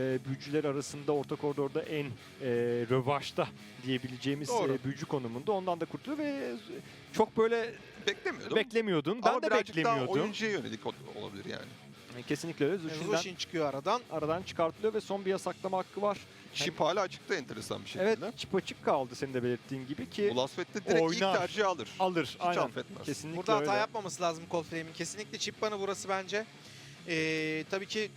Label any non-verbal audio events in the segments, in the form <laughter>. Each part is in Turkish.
e, büyücüler arasında orta koridorda en e, rövaşta diyebileceğimiz Doğru. e, büyücü konumunda. Ondan da kurtuluyor ve çok böyle Beklemiyordum. beklemiyordun. Ben Ama de birazcık daha beklemiyordum. oyuncuya yönelik ol- olabilir yani. Kesinlikle öyle. Zushin'den Zushin çıkıyor aradan. aradan çıkartılıyor ve son bir yasaklama hakkı var. Chip hala açıkta enteresan bir şekilde. Evet çip açık kaldı senin de belirttiğin gibi ki Ulasvet'te direkt Oynar. ilk tercihi alır. alır. Hiç Aynen. affetmez. Kesinlikle Burada hata öyle. yapmaması lazım Coldplay'in. Kesinlikle chip banı burası bence. Ee, tabii ki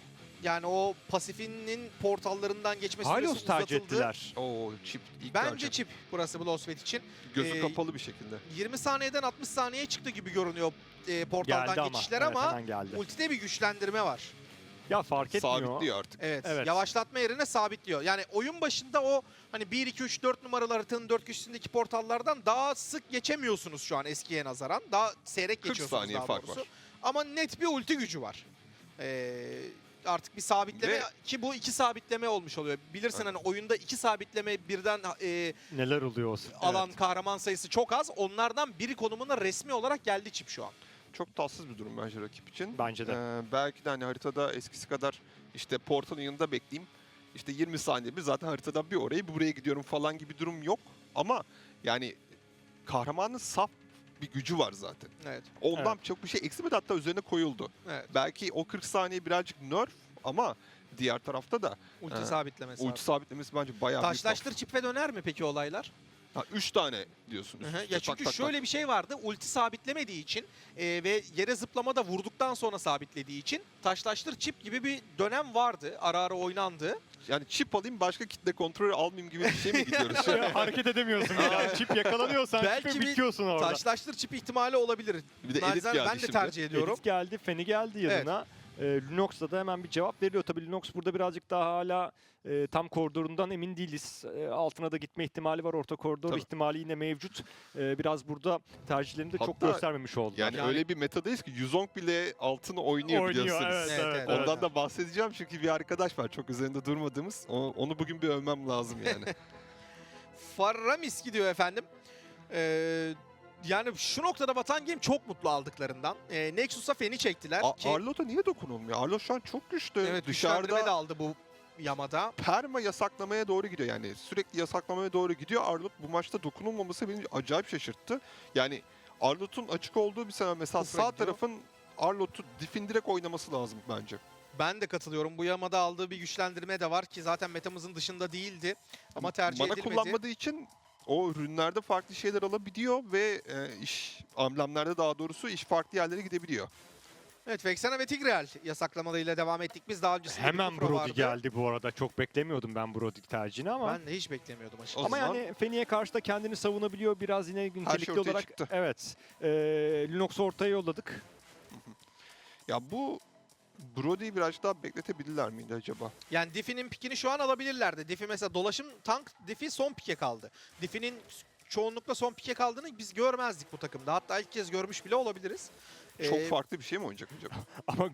yani o pasifinin portallarından geçme süresi tercih uzatıldı. ettiler. Oo chip ilk Bence tercih. chip burası Blosvet için. Gözü Ee, kapalı bir şekilde. 20 saniyeden 60 saniyeye çıktı gibi görünüyor e, portaldan Geldi ama. geçişler Evet, ama hemen geldi. ultide bir güçlendirme var. Ya fark etmiyor. Sabitliyor artık. Evet, Evet. Yavaşlatma yerine sabitliyor. Yani oyun başında o hani 1 2 3 4 numaralı haritanın 4 köşesindeki portallardan daha sık geçemiyorsunuz şu an eskiye nazaran. Daha seyrek 40 geçiyorsunuz saniye daha fark doğrusu. var. Ama net bir ulti gücü var. Ee, artık bir sabitleme Ve- ki bu iki sabitleme olmuş oluyor. Bilirsin hani oyunda iki sabitleme birden e, Neler oluyor o sırada? alan kahraman sayısı çok az. Onlardan biri konumuna resmi olarak geldi çip şu an. Çok tatsız bir durum bence rakip için. Bence de. Ee, belki de hani haritada eskisi kadar işte portalın yanında bekleyeyim. İşte 20 saniye bir zaten haritadan bir oraya bir buraya gidiyorum falan gibi durum yok. Ama yani kahramanın saf bir gücü var zaten. Evet. Ondan çok bir şey eksilmedi hatta üzerine koyuldu. Evet. Belki o 40 saniye birazcık nerf ama diğer tarafta da Ulti Ha. sabitlemesi. ulti sabitlemesi bence bayağı Taşlaştır çipe döner mi peki olaylar? büyük. 3 tane diyorsunuz. Hı hı. Ya çünkü şöyle bir şey vardı. Ulti sabitlemediği için e, ve yere zıplamada vurduktan sonra sabitlediği için taşlaştır çip gibi bir dönem vardı. Ara ara oynandı. Yani çip alayım başka kitle kontrolü almayayım gibi bir şey mi gidiyoruz? <laughs> Ya, hareket edemiyorsun. Aa. Çip yakalanıyorsan Belki çipe bir bitiyorsun orada. Taşlaştır çip ihtimali olabilir. bir de elit Narizane geldi ben de şimdi. tercih ediyorum. Edith geldi, Feni geldi yanına. Ee, Lunox'da da hemen bir cevap veriyor. Tabii Lunox burada birazcık daha hala e, tam koridorundan emin değiliz. E, altına da gitme ihtimali var. Orta koridor Tabii. ihtimali yine mevcut. E, biraz burada tercihlerini de çok Hatta göstermemiş oldular. Yani, öyle bir metadayız ki Yuzong bile altını oynuyor, oynuyor. biliyorsunuz. Evet, Evet, evet, evet. Ondan da bahsedeceğim çünkü bir arkadaş var çok üzerinde durmadığımız. Onu, onu bugün bir övmem lazım yani. <laughs> Faramis gidiyor efendim. Ee, yani şu noktada Vatan Game çok mutlu aldıklarından. Ee, Nexus'a Fen'i çektiler. A- ki, Arlot'a niye dokunulmuyor? Arlot şu an çok güçlü. evet, dışarıda de aldı bu yamada. perma yasaklamaya doğru gidiyor yani. Sürekli yasaklamaya doğru gidiyor. Arlot bu maçta dokunulmaması beni acayip şaşırttı. Yani Arlot'un açık olduğu bir sene mesela Kufra sağ gidiyor. tarafın Arlot'u difin direkt oynaması lazım bence. Ben de katılıyorum. Bu yamada aldığı bir güçlendirme de var ki zaten metamızın dışında değildi. Ama tercih Mana edilmedi. kullanmadığı için o ürünlerde farklı şeyler alabiliyor ve e, iş amblemlerde daha doğrusu iş farklı yerlere gidebiliyor. Evet Vexena ve Tigreal yasaklamalarıyla devam ettik. Biz daha öncesinde bir Hemen Kufra Brody vardı. geldi bu arada. Çok beklemiyordum ben Brody tercihini ama. Ben de hiç beklemiyordum açıkçası. Ama zaman- yani Feni'ye karşı da kendini savunabiliyor. Biraz yine nitelikli şey olarak. çıktı. Evet. E, Lunox'u ortaya yolladık. Ya bu Brody'yi biraz daha bekletebilirler miydi acaba? Yani Diffie'nin pikini şu an alabilirlerdi. Diffie mesela dolaşım tank Diffie son pike kaldı. Diffie'nin çoğunlukla son pike kaldığını biz görmezdik bu takımda. Hatta ilk kez görmüş bile olabiliriz. Çok Ee, farklı bir şey mi oynayacak acaba? <laughs> Ama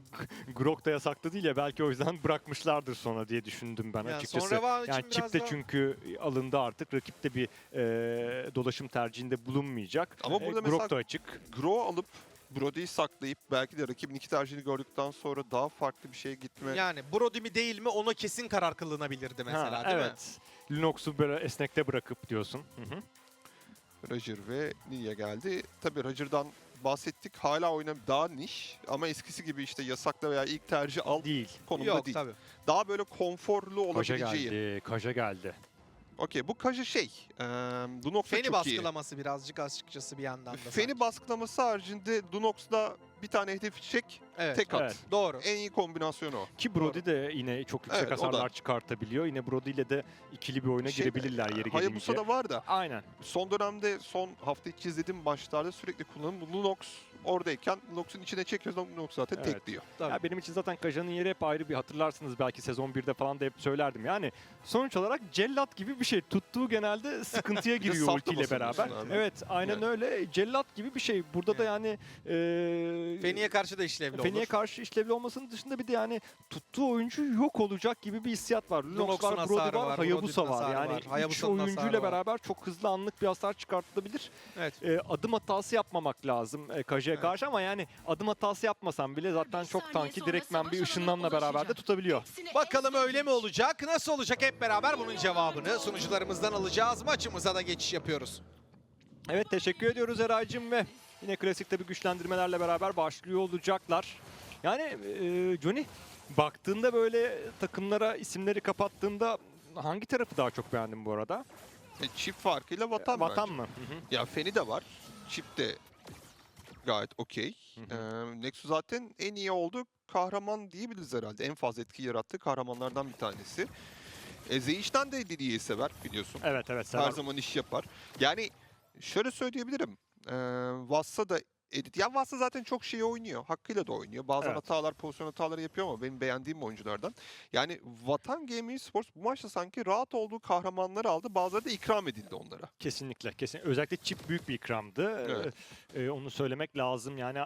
Grok da yasaklı değil ya belki o yüzden bırakmışlardır sonra diye düşündüm ben Yani açıkçası. yani çip de daha- çünkü alındı artık. Rakip de bir e, dolaşım tercihinde bulunmayacak. Ama E, burada Grok mesela- da açık. Grow alıp Brody'yi saklayıp belki de rakibin iki tercihini gördükten sonra daha farklı bir şeye gitme. Yani Brody mi değil mi ona kesin karar kılınabilirdi mesela Ha, değil mi? evet. Lunox'u böyle esnekte bırakıp diyorsun. Hı hı. Roger ve Niya geldi. Tabii Roger'dan bahsettik. Hala oyna daha niş ama eskisi gibi işte yasakla veya ilk tercih al Değil. konumda Yok değil. tabii. Daha böyle konforlu Kaja olabileceği. geldi. Kaja geldi. Okey bu Kaja şey. E, Dunox'ta Feni çok iyi. baskılaması birazcık açıkçası bir yandan da. Feni sanki. baskılaması haricinde Dunox'la bir tane hedef çek, evet. tek at. Evet. Doğru. En iyi kombinasyon o. Ki Brody de yine çok yüksek Evet, hasarlar çıkartabiliyor. Yine Brody ile de ikili bir oyuna Şeyde, girebilirler yeri gelince. Hayabusa'da var da Aynen. son dönemde son hafta içi izlediğim maçlarda sürekli kullanım Lunox oradayken Lunox'un içine çekiyoruz Lunox zaten Evet. tek diyor. Tabii. Ya benim için zaten Kaja'nın yeri hep ayrı bir hatırlarsınız belki sezon 1'de falan da hep söylerdim. Yani sonuç olarak cellat gibi bir şey. Tuttuğu genelde sıkıntıya <laughs> giriyor ultiyle beraber. abi. Evet aynen Yani. öyle. Cellat gibi bir şey. Burada da yani e, Feni'ye karşı da işlevli Feni'ye Feni'ye Olur. karşı işlevli olmasının dışında bir de yani tuttuğu oyuncu yok olacak gibi bir hissiyat var. Lunox var, Brody var, var, Hayabusa var. Yani var, üç Hayabusa'nın hasarı oyuncuyla beraber çok hızlı anlık bir hasar çıkartılabilir. Evet. E, adım hatası yapmamak lazım e, Kaja'ya Evet. karşı ama yani adım hatası yapmasan bile zaten çok tanki direktmen bir ışınlanla beraber de tutabiliyor. Bakalım öyle mi olacak? Nasıl olacak hep beraber bunun cevabını sunucularımızdan alacağız. Maçımıza da geçiş yapıyoruz. Evet teşekkür ediyoruz Eray'cığım ve yine klasik tabii güçlendirmelerle beraber başlıyor olacaklar. Yani e, Johnny baktığında böyle takımlara isimleri kapattığında hangi tarafı daha çok beğendin bu arada? E, çift farkıyla Vatan, Vatan bence. mı? Hı hı. Ya Feni de var. Chip de gayet okey. Ee, Nexus zaten en iyi oldu kahraman diyebiliriz herhalde. En fazla etki yarattığı kahramanlardan bir tanesi. E, Zeyiş'ten de Lily'yi sever biliyorsun. Evet evet. Her sever. zaman iş yapar. Yani şöyle söyleyebilirim. Ee, Vassa da edit. Ya Vassa zaten çok şey oynuyor. Hakkıyla da oynuyor. Bazen Evet. hatalar, pozisyon hataları yapıyor ama benim beğendiğim oyunculardan. Yani Vatan Gaming Sports bu maçta sanki rahat olduğu kahramanları aldı. Bazıları da ikram edildi onlara. Kesinlikle. Kesin. Özellikle çip büyük bir ikramdı. Evet. Ee, e, onu söylemek lazım. Yani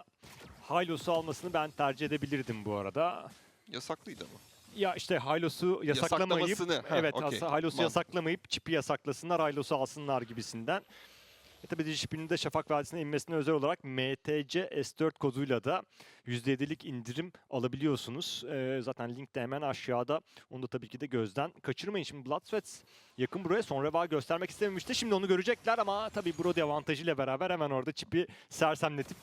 Hylos'u almasını ben tercih edebilirdim bu arada. Yasaklıydı ama. Ya işte Hylos'u yasaklamayıp ha, evet Hylos'u Mantıklı. yasaklamayıp çipi yasaklasınlar, Hylos'u alsınlar gibisinden. E tabii Dijipin'in de Şafak Vadisi'ne inmesine özel olarak MTC S4 koduyla da %7'lik indirim alabiliyorsunuz. Ee, zaten link de hemen aşağıda. Onu da tabii ki de gözden kaçırmayın. Şimdi Bloodsweat yakın buraya son reva göstermek istememişti. Şimdi onu görecekler ama tabii Brody avantajıyla beraber hemen orada çipi sersemletip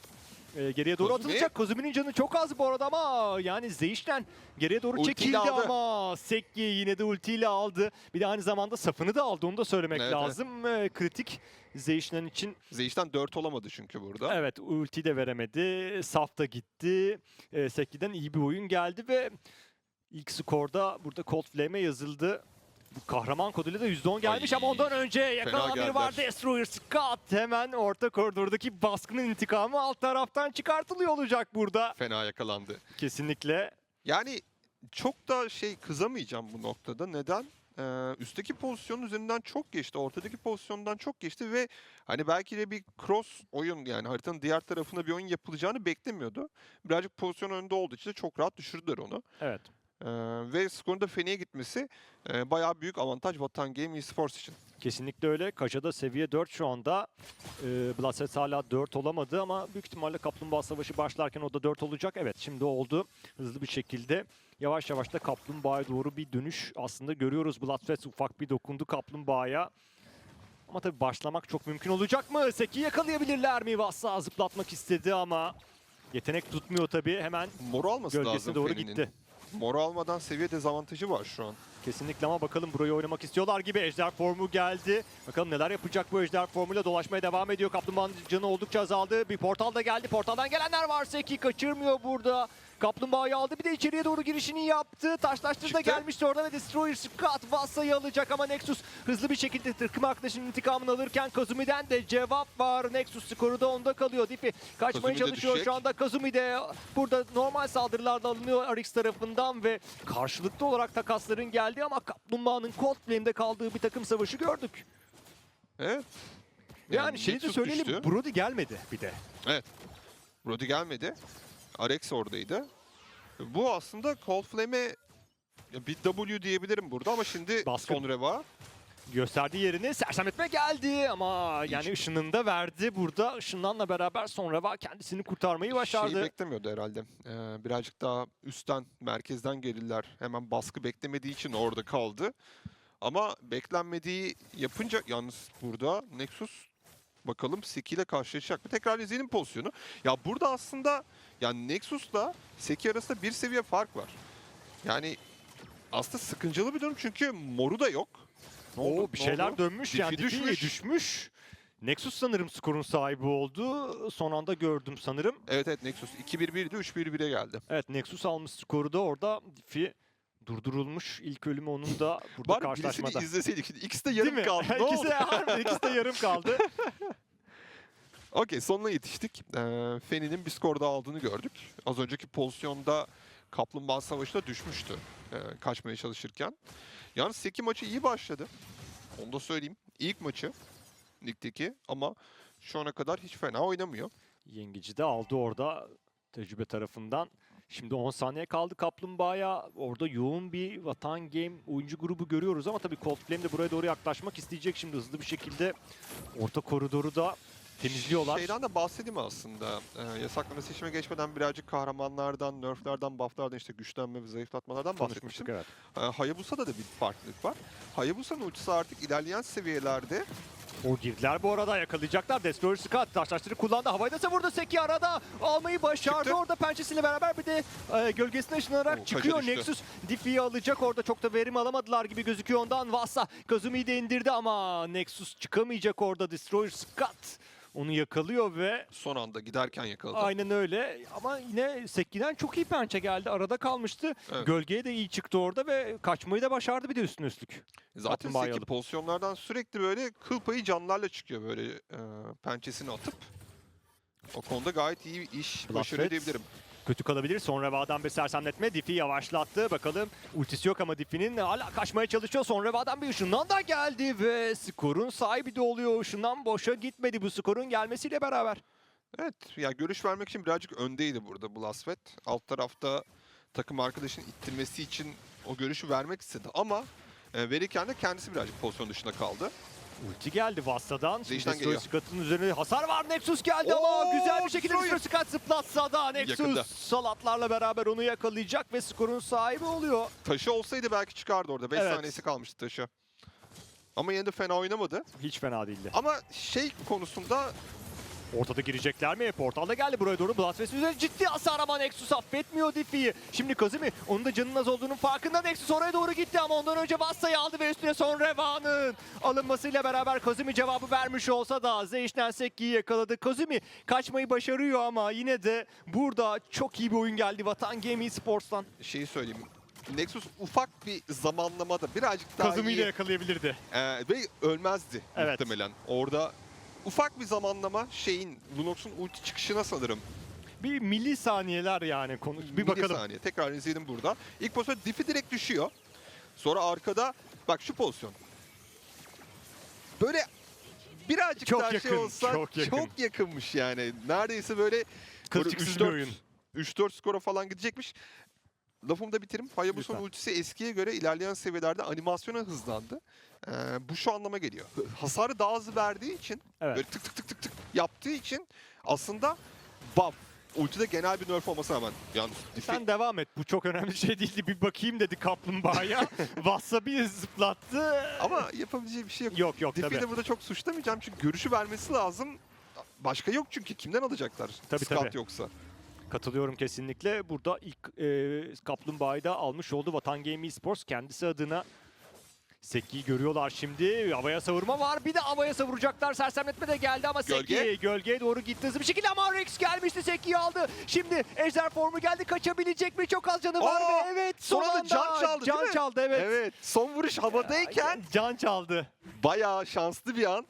e, geriye doğru Kozumi. atılacak. Kozumi'nin canı çok az bu arada ama yani Zeyş'ten geriye doğru Ultiyle çekildi aldı. ama Sekki yine de ultiyle aldı. Bir de aynı zamanda safını da aldı onu da söylemek Evet, evet. lazım. E, kritik Zeyş'ten için Zeyiş'ten 4 olamadı çünkü burada. evet ulti de veremedi. Saf da gitti. E, Sekki'den iyi bir oyun geldi ve ilk skorda burada Cold Flame'e yazıldı. Bu kahraman koduyla da %10 gelmiş Ay, ama ondan önce yakalanan biri var. Destroyer Scott hemen orta koridordaki baskının intikamı alt taraftan çıkartılıyor olacak burada. Fena yakalandı. Kesinlikle. Yani çok da şey kızamayacağım bu noktada. Neden? Ee, üstteki pozisyonun üzerinden çok geçti. Ortadaki pozisyondan çok geçti ve hani belki de bir cross oyun yani haritanın diğer tarafına bir oyun yapılacağını beklemiyordu. Birazcık pozisyon önünde olduğu için de çok rahat düşürdüler onu. Evet. Ee, ve skorun da Feni'ye gitmesi e, bayağı büyük avantaj Vatan Game Esports için. Kesinlikle öyle. Kaja'da seviye 4 şu anda. Ee, Blaset hala 4 olamadı ama büyük ihtimalle Kaplumbağa Savaşı başlarken o da 4 olacak. Evet şimdi oldu. Hızlı bir şekilde. Yavaş yavaş da Kaplumbağa'ya doğru bir dönüş aslında görüyoruz. Bloodfest ufak bir dokundu Kaplumbağa'ya. Ama tabii başlamak çok mümkün olacak mı? Seki yakalayabilirler mi? Vassa zıplatmak istedi ama yetenek tutmuyor tabii. Hemen Moru alması gölgesine lazım doğru Feni'nin. gitti. Moru almadan seviye dezavantajı var şu an. Kesinlikle ama bakalım burayı oynamak istiyorlar gibi. Ejder formu geldi. Bakalım neler yapacak bu ejder formuyla dolaşmaya devam ediyor. Kaplumbağanın canı oldukça azaldı. Bir portal da geldi. Portaldan gelenler varsa ki kaçırmıyor burada. Kaplumbağayı aldı bir de içeriye doğru girişini yaptı. Taşlaştır da gelmişti orada ve Destroyer Scott Vassa'yı alacak ama Nexus hızlı bir şekilde takım arkadaşının intikamını alırken Kazumi'den de cevap var. Nexus skoru da onda kalıyor. Dipi kaçmaya Kazumi çalışıyor düşecek. şu anda. Kazumi de burada normal saldırılarda alınıyor Arix tarafından ve karşılıklı olarak takasların geldiği ama Kaplumbağa'nın Cold Flame'de kaldığı bir takım savaşı gördük. Evet. Yani, şeyi de söyleyelim düştü. Brody gelmedi bir de. Brody gelmedi. Arex oradaydı. Bu aslında Cold Flame'e bir W diyebilirim burada ama şimdi Baskın. son reva. Gösterdiği yerini sersemletme geldi ama yani Hiç- ışınını da verdi burada. Işınlanla beraber sonra va kendisini kurtarmayı Şeyi başardı. beklemiyordu herhalde. Ee, birazcık daha üstten, merkezden gelirler. Hemen baskı beklemediği için orada kaldı. Ama beklenmediği yapınca yalnız burada Nexus bakalım Seki ile karşılaşacak mı? Tekrar izleyelim pozisyonu. Ya burada aslında yani Nexus'la Seki arasında bir seviye fark var. Yani aslında sıkıntılı bir durum çünkü moru da yok. Ne oldu? Oo, bir Ne şeyler oldu? dönmüş yani Diffie düşmüş. düşmüş. düşmüş. Nexus sanırım skorun sahibi oldu. Son anda gördüm sanırım. Evet evet Nexus 2-1-1'di 3-1-1'e geldi. Evet Nexus almış skoru da orada. Diffie durdurulmuş. İlk ölümü onun da burada Bari birisini karşılaşmada. izleseydik. <laughs> <laughs> İkisi de yarım kaldı. Ne ikisi, de, harbi, ikisi de yarım kaldı. Okey sonuna yetiştik. Ee, Feni'nin bir skor daha aldığını gördük. Az önceki pozisyonda Kaplumbağa Savaşı'da düşmüştü ee, kaçmaya çalışırken. Yalnız Seki maçı iyi başladı. Onu da söyleyeyim. İlk maçı ligdeki ama şu ana kadar hiç fena oynamıyor. Yengeci de aldı orada tecrübe tarafından. Şimdi 10 saniye kaldı Kaplumbağa'ya. Orada yoğun bir Vatan Game oyuncu grubu görüyoruz ama tabii Cold Flame de buraya doğru yaklaşmak isteyecek şimdi hızlı bir şekilde. Orta koridoru da temizliyorlar. Şeyden de bahsedeyim aslında. Ee, yasaklama seçime geçmeden birazcık kahramanlardan, nerflerden, bufflardan işte güçlenme ve zayıflatmalardan bahsetmiştim. Evet. Ee, Hayabusa'da da bir farklılık var. Hayabusa'nın ultisi artık ilerleyen seviyelerde O girdiler bu arada yakalayacaklar. Destroyer Scott taşlaştırı kullandı. Havayı da savurdu. Seki arada almayı başardı. Çıktı. Orada pençesiyle beraber bir de e, gölgesine ışınlanarak Oo, çıkıyor. Nexus Diffie'yi alacak. Orada çok da verim alamadılar gibi gözüküyor ondan. Vassa Kazumi'yi de indirdi ama Nexus çıkamayacak orada. Destroyer Scott onu yakalıyor ve son anda giderken yakaladı. aynen öyle. Ama yine Seki'den çok iyi pençe geldi. Arada kalmıştı. Evet. Gölgeye de iyi çıktı orada ve kaçmayı da başardı bir de üstüne üstlük. Zaten kaplumbağayı Seki pozisyonlardan sürekli böyle kıl payı canlarla çıkıyor böyle e, pençesini atıp. O konuda gayet iyi bir iş Blast başarıyor diyebilirim. Kötü kalabilir. Sonra Va'dan bir sersemletme. Diffie yavaşlattı. Bakalım ultisi yok ama Diffie'nin hala kaçmaya çalışıyor. Sonra Va'dan bir ışından da geldi ve skorun sahibi de oluyor. Işından boşa gitmedi bu skorun gelmesiyle beraber. Evet ya görüş vermek için birazcık öndeydi burada Blasfet. Alt tarafta takım arkadaşın ittirmesi için o görüşü vermek istedi ama e, verirken de kendisi birazcık pozisyon dışında kaldı. Ulti geldi Vassa'dan. Şimdi Zeyş'ten Destroy geliyor. Üzerine hasar var. Nexus geldi ama Oo, güzel bir şekilde. Destroy Scott zıplatsa da Nexus Yakında. salatlarla beraber onu yakalayacak ve skorun sahibi oluyor. Taşı olsaydı belki çıkardı orada. 5 Evet. saniyesi kalmıştı taşı. Ama yine de fena oynamadı. Hiç fena değildi. Ama şey konusunda Ortada girecekler mi? Portalda geldi buraya doğru. Blasphemous üzerine ciddi hasar ama Nexus affetmiyor Diffie'yi. Şimdi Kazumi onun da canının az olduğunun farkında. Nexus oraya doğru gitti ama ondan önce Vassa'yı aldı ve üstüne son Reva'nın alınmasıyla beraber Kazumi cevabı vermiş olsa da Zeyş'ten Sekki'yi yakaladı. Kazumi kaçmayı başarıyor ama yine de burada çok iyi bir oyun geldi Vatan Game Sports'tan. şeyi söyleyeyim. Nexus ufak bir zamanlamada birazcık daha Kazumi'yi de iyi yakalayabilirdi. e, ve ölmezdi Evet. muhtemelen. Orada ufak bir zamanlama şeyin Lunox'un ulti çıkışına sanırım. Bir milisaniyeler yani konu. Bir bakalım. saniye. Tekrar izleyelim burada. İlk pozisyon Diff'i direkt düşüyor. Sonra arkada bak şu pozisyon. Böyle birazcık Çok daha şey yakın, olsa çok yakın. yakınmış yani. Neredeyse böyle Kılçıksız bir Böyle oyun. 3-4 skora falan gidecekmiş. Lafımı da bitireyim. Hayabusa'nın Lütfen. ultisi eskiye göre ilerleyen seviyelerde animasyona hızlandı. Ee, bu şu anlama geliyor. Hasarı daha hızlı verdiği için, Evet. böyle tık tık tık tık tık yaptığı için aslında buff. Ultide genel bir nerf olmasına rağmen. Yalnız Sen devam et. Bu çok önemli şey değildi. Bir bakayım dedi kaplumbağaya. <laughs> Wasabi zıplattı. Ama yapabileceği bir şey yok. yok yok Diffie'yi tabii. de burada çok suçlamayacağım çünkü görüşü vermesi lazım. Başka yok çünkü kimden alacaklar? Tabii, Scout tabii. yoksa. Katılıyorum kesinlikle. Burada ilk e, kaplumbağayı da almış oldu Vatan Game Esports kendisi adına. Seki'yi görüyorlar şimdi. Havaya savurma var. Bir de havaya savuracaklar. Sersemletme de geldi ama Gölge. Seki gölgeye doğru gitti hızlı bir şekilde ama Rex gelmişti. Seki'yi aldı. Şimdi Ejder formu geldi. Kaçabilecek mi? Çok az canı var Aa, ve evet son sonra da anda can çaldı, değil Can mi? çaldı evet. Evet. Son vuruş havadayken Can çaldı. bayağı şanslı bir an.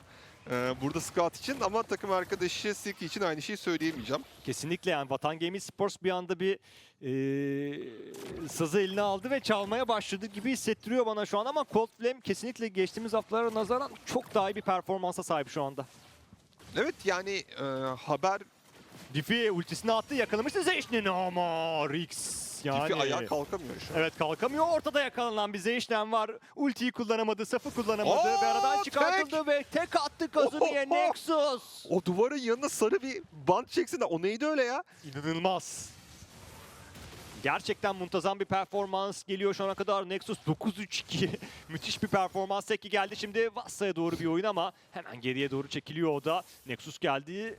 Ee, burada Scout için ama takım arkadaşı Silky için aynı şeyi söyleyemeyeceğim. Kesinlikle yani Vatan Gaming Sports bir anda bir eee sazı eline aldı ve çalmaya başladı gibi hissettiriyor bana şu an ama Cold Flame kesinlikle geçtiğimiz haftalara nazaran çok daha iyi bir performansa sahip şu anda. Evet yani e, haber Diffie ultisini attı yakalamıştı Zeyşnen ama Rix yani. Diffie ayağa kalkamıyor şu an. Evet kalkamıyor. Ortada yakalanan bir Zeyşnen var. Ultiyi kullanamadı, safı kullanamadı Oo, ve aradan çıkartıldı ve tek attı Kazumi'ye Ohoho! Nexus. O duvarın yanına sarı bir bant çeksin de o neydi öyle ya? İnanılmaz. Gerçekten muntazam bir performans geliyor şu ana kadar. Nexus 9-3-2. <laughs> Müthiş bir performans teki geldi. Şimdi Vassa'ya doğru bir oyun ama hemen geriye doğru çekiliyor o da. Nexus geldi.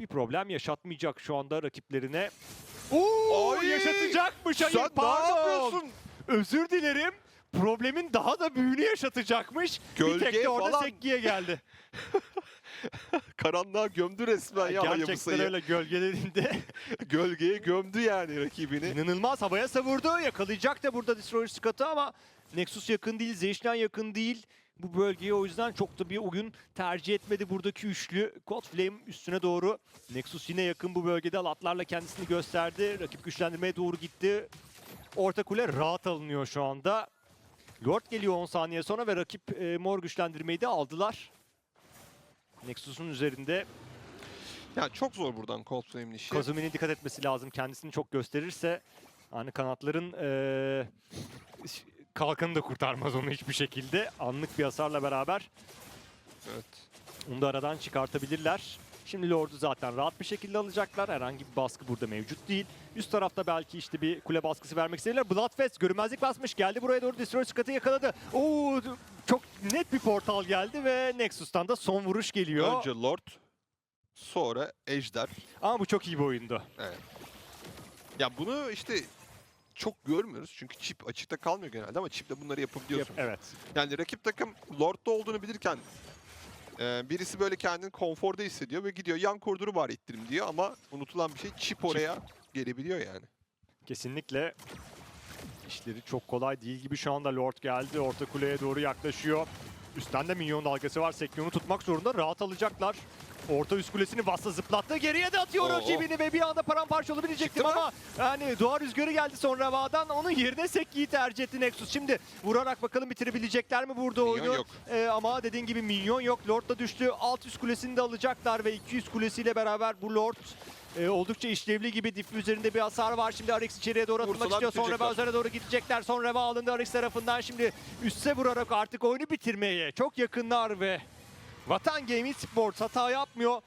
Bir problem yaşatmayacak şu anda rakiplerine. Oo, yaşatacakmış. Hayır, Sen ne pardon. yapıyorsun? Özür dilerim. Problemin daha da büyüğünü yaşatacakmış. bir tek Gölge de orada falan. Sekki'ye geldi. <laughs> Karanlığa gömdü resmen ya Gerçekten Hayabusa'yı. öyle gölgelerinde. <laughs> Gölgeye gömdü yani rakibini. İnanılmaz havaya savurdu. Yakalayacak da burada Destroyer Scott'ı ama Nexus yakın değil, Zeyşlen yakın değil. Bu bölgeye o yüzden çok da bir oyun tercih etmedi buradaki üçlü. Cold Flame üstüne doğru. Nexus yine yakın bu bölgede. Latlarla kendisini gösterdi. Rakip güçlendirmeye doğru gitti. Orta kule rahat alınıyor şu anda. Lord geliyor 10 saniye sonra ve rakip e, mor güçlendirmeyi de aldılar. Nexus'un üzerinde Yani çok zor buradan Coldplay'in işi. Kazumi'nin dikkat etmesi lazım. Kendisini çok gösterirse hani kanatların ş- kalkanı da kurtarmaz onu hiçbir şekilde. Anlık bir hasarla beraber Evet. onu da aradan çıkartabilirler. Şimdi Lord'u zaten rahat bir şekilde alacaklar. Herhangi bir baskı burada mevcut değil. Üst tarafta belki işte bir kule baskısı vermek istediler. Bloodfest görünmezlik basmış. Geldi buraya doğru Destroy Scott'ı yakaladı. Oo çok net bir portal geldi ve Nexus'tan da son vuruş geliyor. Önce Lord, sonra Ejder. Ama bu çok iyi bir oyundu. Evet. Ya bunu işte çok görmüyoruz çünkü chip açıkta kalmıyor genelde ama chiple bunları yapabiliyorsun. Evet. Yani rakip takım Lord'da olduğunu bilirken e, birisi böyle kendini konforda hissediyor ve gidiyor yan koridoru bari ittirim diyor ama unutulan bir şey chip oraya gelebiliyor yani. Kesinlikle işleri çok kolay değil gibi şu anda Lord geldi. Orta kuleye doğru yaklaşıyor. Üstten de minyon dalgası var. Sekyon'u tutmak zorunda. Rahat alacaklar. Orta üst kulesini Vassa zıplattı. Geriye de atıyor Oo. rakibini ve bir anda paramparça olabilecektim Çıktı mı? ama yani doğa rüzgarı geldi sonra Va'dan. Onun yerine Sekki'yi tercih etti Nexus. Şimdi vurarak bakalım bitirebilecekler mi burada Minyon oyunu? yok. Ee, ama dediğin gibi minyon yok. Lord da düştü. Alt üst kulesini de alacaklar ve 200 kulesiyle beraber bu Lord e, oldukça işlevli gibi dip üzerinde bir hasar var. Şimdi Arex içeriye doğru atılmak Vursalar istiyor. Sonra bitirecekler. üzerine doğru gidecekler. Sonra alındı Arex tarafından. Şimdi üste vurarak artık oyunu bitirmeye çok yakınlar ve Vatan Gaming Sports hata yapmıyor.